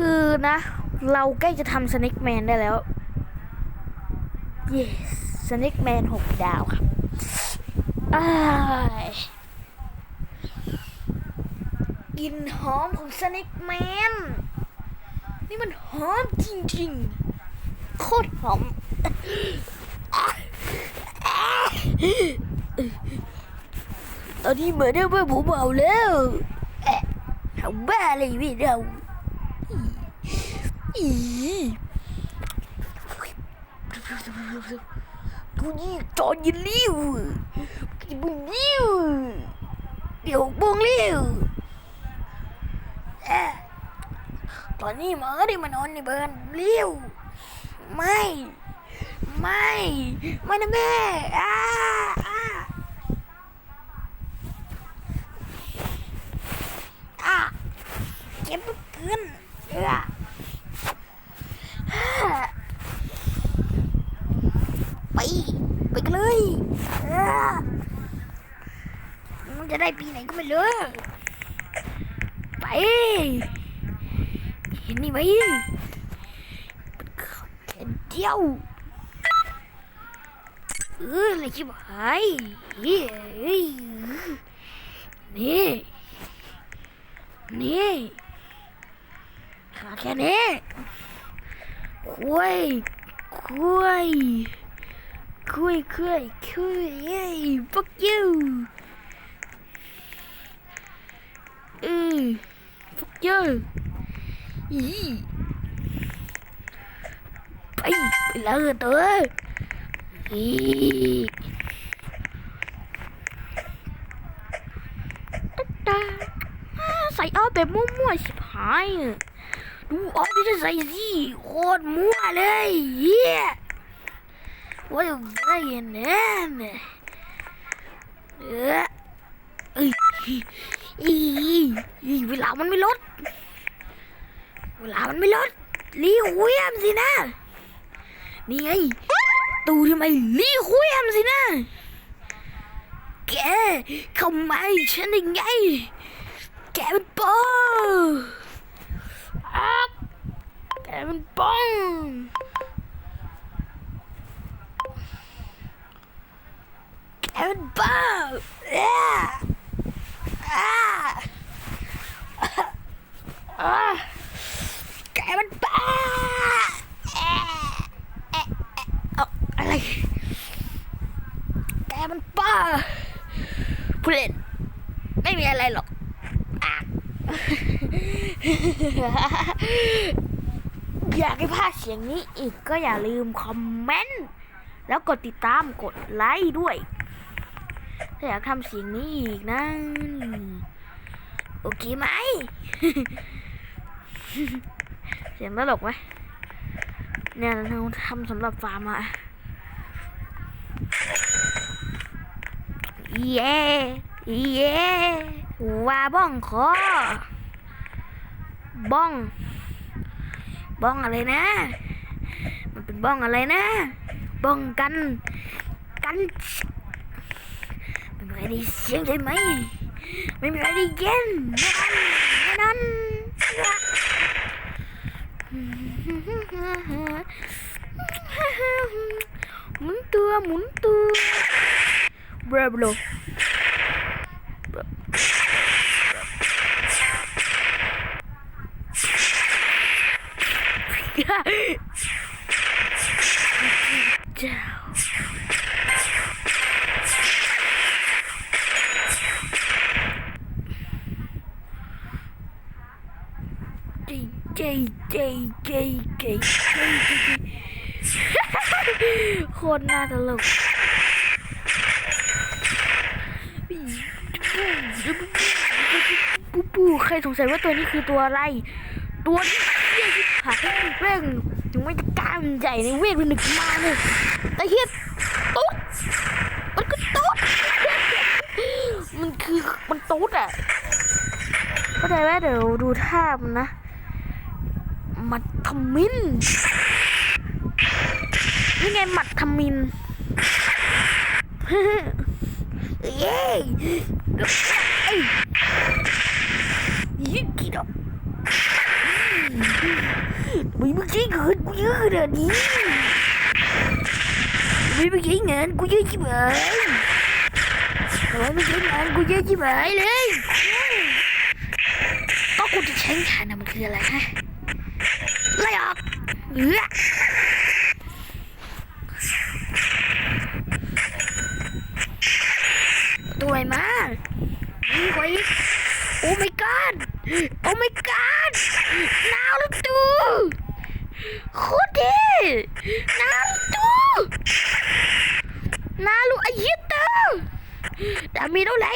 คือนะ เราใกล้จะทำสเน็กแมนได้แล้ว yes สเน็กแมนหกดาวครับกลิ่นหอมของสเน็กแมนนี่มันหอมจริงๆ โคตรหอมตอนนี้เหมือนได้เมื่อผมเมาแล้วแอะทำบ้าอะไรไม่เรา อีกูนี่จอยินลิ้วกินบุญลิ้วเดี๋ยวบงลิ้วแอะตอนนี้หมาได้มานอนในบ้านลิ้วไม่ ไม่ ไม่นะแม่อ้าอ้าอะเจ็บเกินเออไป ไปกันเลยเออมันจะได้ ปีไหนก็ไม่รู้ไป เห็นนี่ไหมแค่เดียวเอออะไรชิบหายนี่ นี่ขาแค่นี้คุยคุยคุยคุยคุยเย้ fuck you เออ fuck you อีไปไปเลยตัวอีตาตาใส่เอาแบบมั่วๆชิบหายดูออฟที่จะใส่สิโคตรมั่วเลยเฮียว่าจะใส่แน่เนี่ยเออเอ้ย อีอีเวลามันไม่ลด เวลามันไม่ลดรีคุยมสินะนี่ไงตูทำไมรีคุยมสินะแกเข้ามาฉันยังไง แกเป็นปองอักแกเป็นปองแกเป็นบ้าเอ้ยอ่าอ่า แกเป็นบ้าเอ๊ะเออะไร แกมันบ้าผู้เล่น ไม่มีอะไรหรอกอยากให้พาเสียงนี้อีกก็อย่าลืมคอมเมนต์ แล้วกดติดตามกดไลค์ด้วย ถ้าอยากทำเสียงนี้อีกนะโอเคไหม เสียงตลกไหมเนี่ยเราทำสำหรับฟาร์มอะเย้เย้ว่าบ้องคอบ้อง บ้องอะไรนะ มันเป็นบ้องอะไรนะ บ้องกัน กัน ได้เสียงใช่ไหมไม่มีอะไรได้ยินแน่นอนแน่นอนหมุนตัวหมุนตัวบราบลเเจเจเจเจเจโคตรน่าตลกปูปูใครสงสัยว่าตัวนี้คือตัวอะไร ตัวนี้เฮียที่ผ่าเร่งถึงไม่จะกล้ามใหญ่ในเวทมันหนึกมาเลยแต่เฮียตุ๊ดมันก็ตุ๊ดมันคือมันตุ๊ดอะเข้าใจไหมเดี๋ยวดูท่ามันนะ มัดทมินนี่ไงหมัดทมินเย้เอ้ยยิ่งกี่ดอกมึงไม่ใช่เงินกูเยอะขนาดนี้มึงไม่ใช่เงินกูเยอะชิบหายทำไมไม่ใช่เงินกูเยอะชิบหายเลยก็กูจะใช้ฐานนะมันคืออะไรฮะ ไล่ออกตัวไหนมากวิ่วายโอ้ my god โอ้ my god นาวลูกตูโคตรดีนาวลูกตูนาลูกอ้เหี้ยตูดามีเท่าไหร่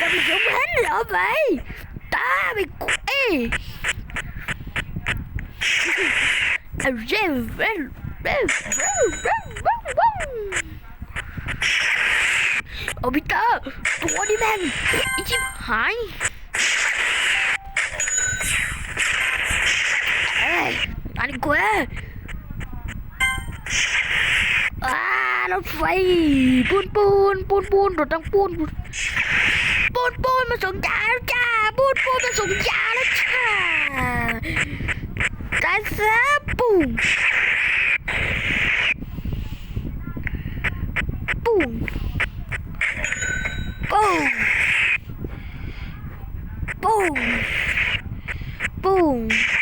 ดามีเยอะเหมือนเหรอไปตาไปเอ้ โอบิเตอร์ตัวดีแม่งอีจิบหายเอ้ยอันนี้กูอ่ารถไฟปูนปูนปูนปูนรถตังปูนปูนปูนมาส่งยาแล้วจ้าปูนปูนมาส่งยาแล้วจ้า that's boom. Boom. Boom. Boom. Boom.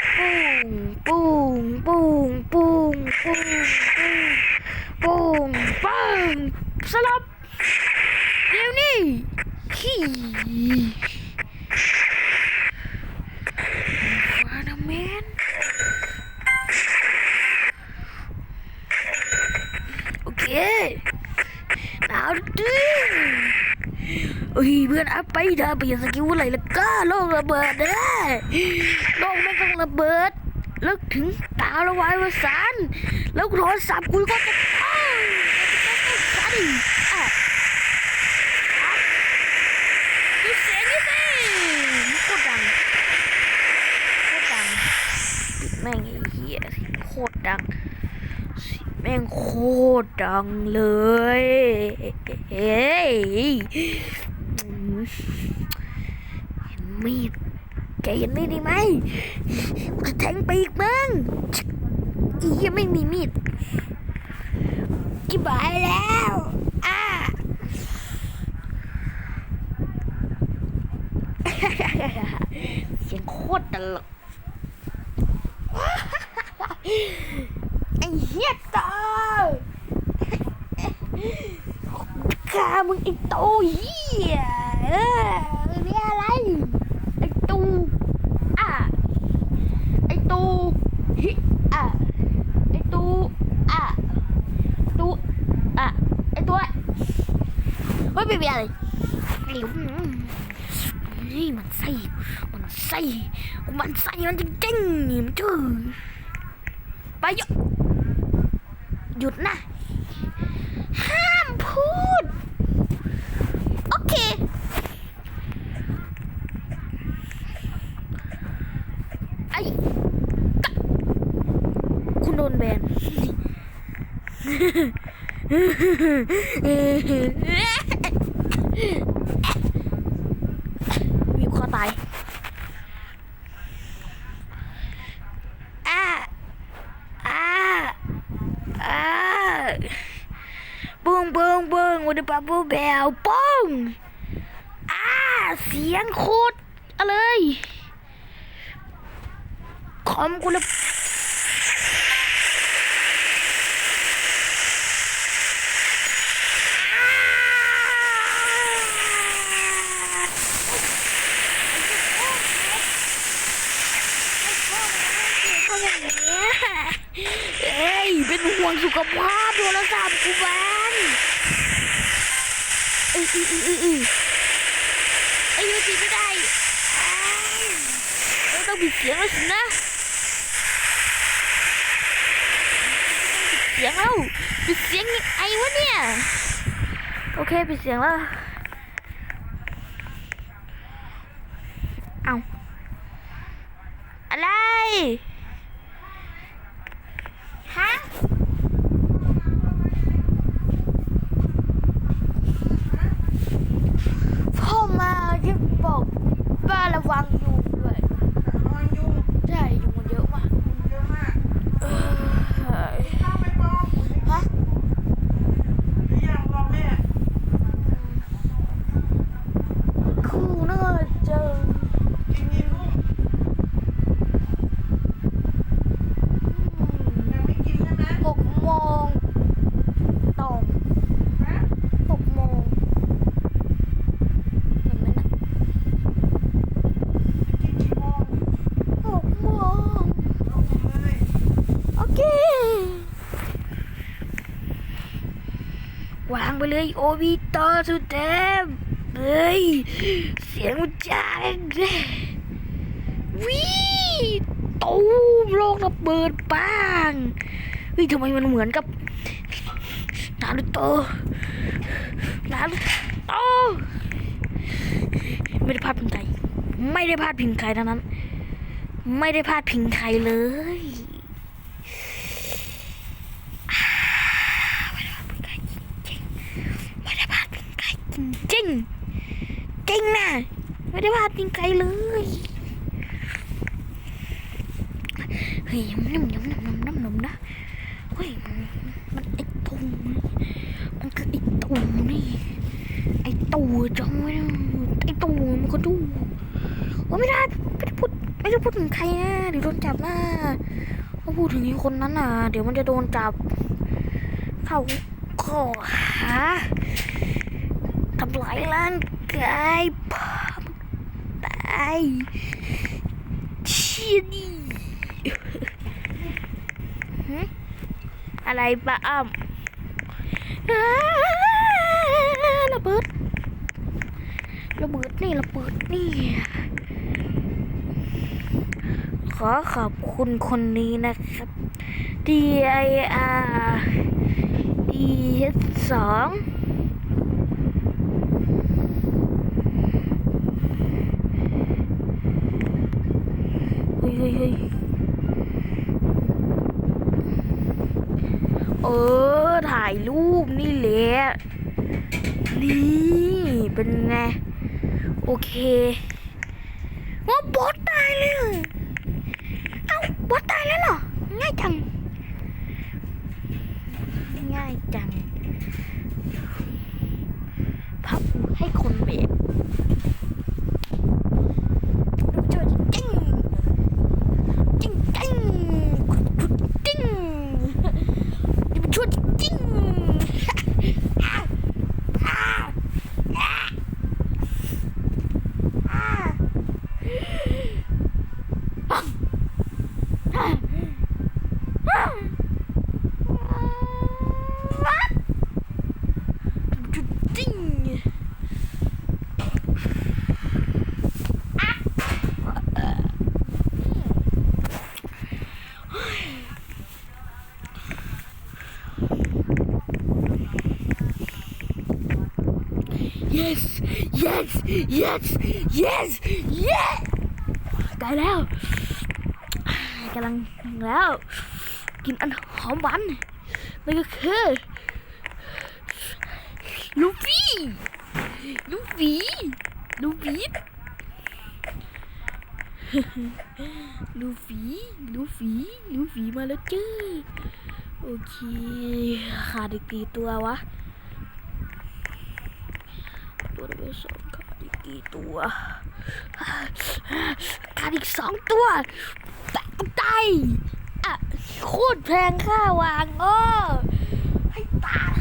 โอเคหนาวดึงเฮ้ยเพื่อนอัพไปเถอะเปลี่ยนสกิลอะไรแล้วก็โลกระเบิดเด้โลกไม่ต้องระเบิดแล้วถึงตาละวายวสันแล้วโทรศัพท์กูก็จะพังสั่นอะดูเสียงนี่สิโคตรดังโคตรดังปิดแม่งไอ้เหี้ยโคตรดัง แม่งโคตรดังเลยเฮ้ยมเห็นมีดแกเห็นมีดดีไหมกูจะแทงปีกมึงอีกไม่มีมีดจิบายแล้วอ่าเสียงโคตรตลก เหี้ยตาข้ามึงไอ้โตเหี้ยเออนี่อะไรไอ้ตูอะไอ้ตูฮิอะไอ้ตูอะตูอะไอ้ตัวเฮ้ยไม่มีอะไรไอ้หลุมนี่มันไส้มันไส้มันไส้มันจริงๆนี่มันจื้อไปยุ หยุดนะ ห้ามพูด โอเค ไอ้คุณโดนแบน มีคอตายอ่าอ่าอ่าปุ้งปุ้ง ปุ้งวันนี้ปะปูแบวปุ้งอ่าเสียงโคตรอะไรคอมกูเลยเอ้ย เป็นห่วงสุขภาพโทรศัพท์กูบ้าง ออเออเออเออเออไอ้ยูจีไม่ได้อ้าต้องปิดเสียงแล้วสินะปิดเสียงแล้วปิดเสียงยังไงวะเนี่ย โอเคปิดเสียงแล้ว เอาอะไร ฮะ พ่อมาที่บอกว่าระวังยุงด้วย นอนยุง ใช่ยุงมันเยอะ วางไปเลยโอบิโตสุดเทพเฮ้ย เสียงมันจ้าเลยวิตูมโลกระเบิดปังเฮ้ยทำไมมันเหมือนกับนารูโตนารูโตไม่ได้พลาดพิงใครไม่ได้พลาดพิงใครทั้งนั้น ไม่ได้พลาดพิงใครเลยอ่าไม่ได้พลาดพิงใคร จริง จริงนะไม่ได้พาดพิงใครเลยเฮ้ยน้ำน้ำน้ำน้ำน้ำน้ำนะเฮ้ยมันไอตูมมันคือไอตูนี่ไอตูจังไว้ไอตูมันก็ดูว่าไม่ได้ไม่ได้พูดไม่ได้พูดถึงใครนะเดี๋ยวโดนจับนะถ้าพูดถึงไอคนนั้นน่ะ เดี๋ยวมันจะโดนจับ เข้าข้อหา ทำลายร่างกายพามันตายเชี่ยนี่อะไรปะอ้ำอ้าระเบิดระเบิดนี่ระเบิดนี่ ขอขอบคุณคนนี้นะครับ D I R D H สองเฮ้ยเฮ้ยเฮ้ย เออ ถ่ายรูปนี่แหละ นี่เป็นไง โอเคว่าบอสตายเลยเอเอ้าบอสตายแล้วเหรอ ง่ายจัง ง่ายจังพับให้คนเบรกเจอจริงจริงจริงจริงนี่มันชั่วจริงอ้าวอ้าวอ้าวอ้าวอ้าวอ้าว จุดจริง yes yes yes yes yes ได้แล้วกำลังแล้ว กินอันหอมหวานนั่นก็คือลูฟี่ลูฟี่ลูฟี่ลูฟี่ลูฟี่ลูฟี่มาแล้วจ้าโอเคขาดอีกกี่ตัววะ ตัวเบอร์สองขาดอีกกี่ตัวขาดอีกสองตัวแตะตายอะโคตรแพงค่าวางอ้อให้ตาย